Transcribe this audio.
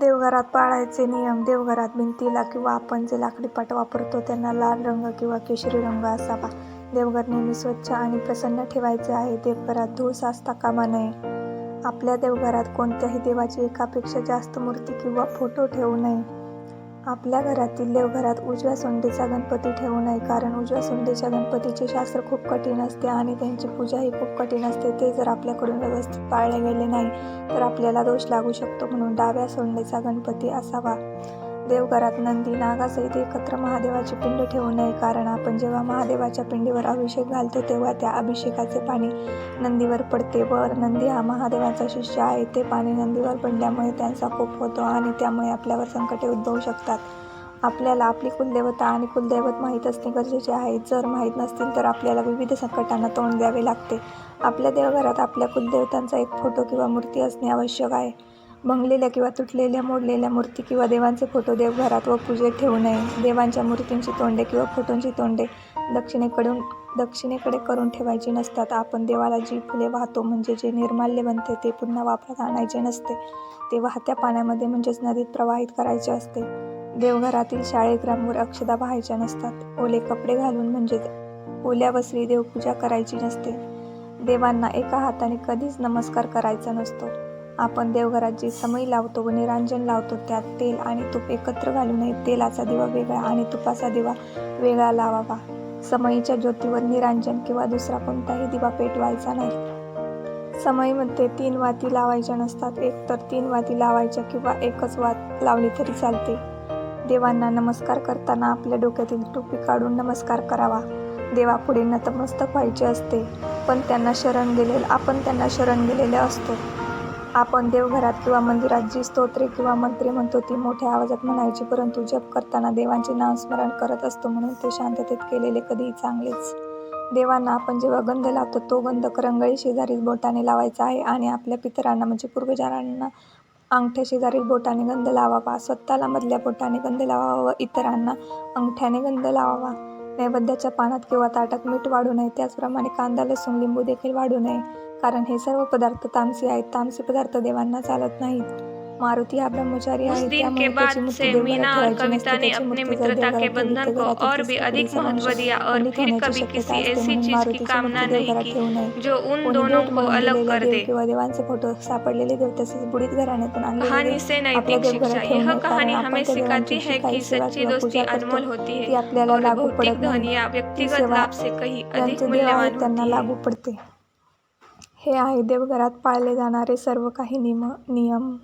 देवघरात पाळायचे नियम. देवघरात भिंतीला किंवा आपण जे लाकडी पाट वापरतो त्यांना लाल रंग किंवा केशरी रंग असावा. देवघर नेहमी स्वच्छ आणि प्रसन्न ठेवायचे आहे. देवघरात धूळ साचता कामा नये. आपल्या देवघरात कोणत्याही देवाची एकापेक्षा जास्त मूर्ती किंवा फोटो ठेवू नये. आपल्या घरातील देवघरात उजव्या सोंडीचा गणपती ठेवू नये कारण उजव्या सोंडीच्या गणपतीचे शास्त्र खूप कठीण असते आणि त्यांची पूजाही खूप कठीण असते. ते जर आपल्याकडून व्यवस्थित पाळले गेले नाही तर आपल्याला दोष लागू शकतो म्हणून डाव्या सोंडेचा गणपती असावा. देवघरात नंदी नागासहित एकत्र महादेवाची पिंड ठेवू नये. कारण आपण जेव्हा महादेवाच्या पिंडीवर अभिषेक घालतो तेव्हा त्या अभिषेकाचे पाणी नंदीवर पडते. वर नंदी हा महादेवाचा शिष्य आहे. ते पाणी नंदीवर पडल्यामुळे त्यांचा कोप होतो आणि त्यामुळे आपल्यावर संकटे उद्भवू शकतात. आपल्याला आपली कुलदेवता आणि कुलदैवत माहीत असणे गरजेचे आहे. जर माहीत नसतील तर आपल्याला विविध संकटांना तोंड द्यावे लागते. आपल्या देवघरात आपल्या कुलदेवतांचा एक फोटो किंवा मूर्ती असणे आवश्यक आहे. भंगलेल्या किंवा तुटलेल्या मोडलेल्या मूर्ती किंवा देवांचे फोटो देवघरात व पूजेत ठेवू नये. देवांच्या मूर्तींची तोंडे किंवा फोटोंची तोंडे दक्षिणेकडून दक्षिणेकडे करून ठेवायची नसतात. आपण देवाला जी फुले वाहतो म्हणजे जे निर्माल्य बनते ते पुन्हा वापरात आणायचे नसते. ते वाहत्या पाण्यामध्ये म्हणजेच नदीत प्रवाहित करायचे असते. देवघरातील शाळेग्रामवर अक्षदा वाहायच्या नसतात. ओले कपडे घालून म्हणजेच ओल्या वसरी देवपूजा करायची नसते. देवांना एका हाताने कधीच नमस्कार करायचा नसतो. आपण देवघरात जे समई लावतो व निरांजन लावतो त्यात तेल आणि तूप एकत्र घालू नये. तेलाचा दिवा वेगळा आणि तुपाचा दिवा वेगळा लावावा. समईच्या ज्योतीवर निरांजन किंवा दुसरा कोणताही दिवा पेटवायचा नाही. समईमध्ये तीन वाती लावायच्या नसतात. एक तर तीन वाती लावायच्या किंवा एकच वात लावली तरी चालते. देवांना नमस्कार करताना आपल्या डोक्यातील टोपी काढून नमस्कार करावा. देवापुढे नतमस्तक व्हायचे असते पण त्यांना शरण गेलेलं आपण त्यांना शरण गेलेले असतो. आपण देवघरात किंवा मंदिरात जी स्तोत्रे किंवा मंत्रे म्हणतो ती मोठ्या आवाजात म्हणायची परंतु जप करताना देवांचे नामस्मरण करत असतो म्हणून ते शांततेत केलेले कधीही चांगलेच. देवांना आपण जेव्हा गंध लावतो तो गंध करंगळी शेजारील बोटाने लावायचा आहे आणि आपल्या पितरांना म्हणजे पूर्वजांना अंगठ्या शेजारील बोटाने गंध लावावा स्वतःला मधल्या बोटाने गंध लावावा व इतरांना अंगठ्याने गंध लावावा. नैवेद्याच्या पानात किंवा ताटात मीठ वाढू नये त्याचप्रमाणे कांदा लसूण लिंबू देखील वाढू नये. कारण हे सर्व पदार्थ तामसी आहेत. तामसी पदार्थ देवांना चालत नाहीत. मारुती हा ब्रह्मचारी उस आहे दिन के बाद से मीना और. कविता ने अपने मित्रता के देवघरात बंधन ठेवली को तर और घरातील भी स्त्री अधिक पुरुषांना महत्त्व दिया और पंडित फिर होण्याची कभी शक्यता किसी असते ऐसी म्हणून चीज की मारुतीची कामना मूर्ती नहीं देवघरात की ठेवू नये. जो उन कोणी दोनों भेट को म्हणून अलग दिलेले कर देव दे. किंवा देवांचे फोटो सापडलेले देव तसेच बुडीत घराण्यातून कहानी से नैतिक शिक्षा. यह कहानी हमें सिखाती है कि सच्ची दोस्ती अनमोल होती है आपल्याला और लागू भौतिक धन नाही. या ती व्यक्तिगत सेवा लाभ से कहीं अधिक ज्यांचे देव आहेत मूल्यवान त्यांना लागू पडते. हे आहे देवघरात पाळले जाणारे सर्व काही निम नियम.